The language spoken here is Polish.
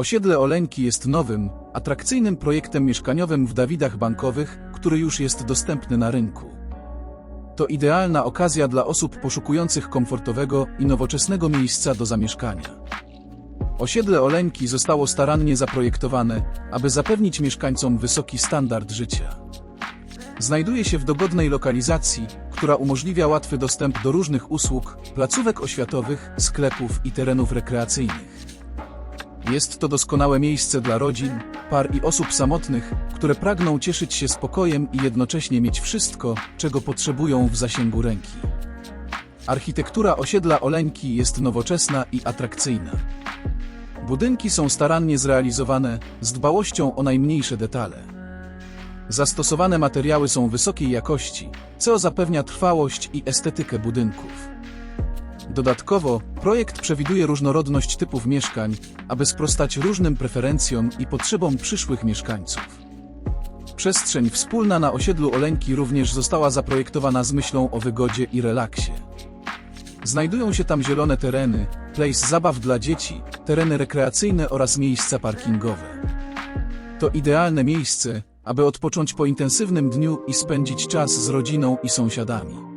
Osiedle Oleńki jest nowym, atrakcyjnym projektem mieszkaniowym w Dawidach Bankowych, który już jest dostępny na rynku. To idealna okazja dla osób poszukujących komfortowego i nowoczesnego miejsca do zamieszkania. Osiedle Oleńki zostało starannie zaprojektowane, aby zapewnić mieszkańcom wysoki standard życia. Znajduje się w dogodnej lokalizacji, która umożliwia łatwy dostęp do różnych usług, placówek oświatowych, sklepów i terenów rekreacyjnych. Jest to doskonałe miejsce dla rodzin, par i osób samotnych, które pragną cieszyć się spokojem i jednocześnie mieć wszystko, czego potrzebują w zasięgu ręki. Architektura osiedla Oleńki jest nowoczesna i atrakcyjna. Budynki są starannie zrealizowane, z dbałością o najmniejsze detale. Zastosowane materiały są wysokiej jakości, co zapewnia trwałość i estetykę budynków. Dodatkowo, projekt przewiduje różnorodność typów mieszkań, aby sprostać różnym preferencjom i potrzebom przyszłych mieszkańców. Przestrzeń wspólna na osiedlu Oleńki również została zaprojektowana z myślą o wygodzie i relaksie. Znajdują się tam zielone tereny, place zabaw dla dzieci, tereny rekreacyjne oraz miejsca parkingowe. To idealne miejsce, aby odpocząć po intensywnym dniu i spędzić czas z rodziną i sąsiadami.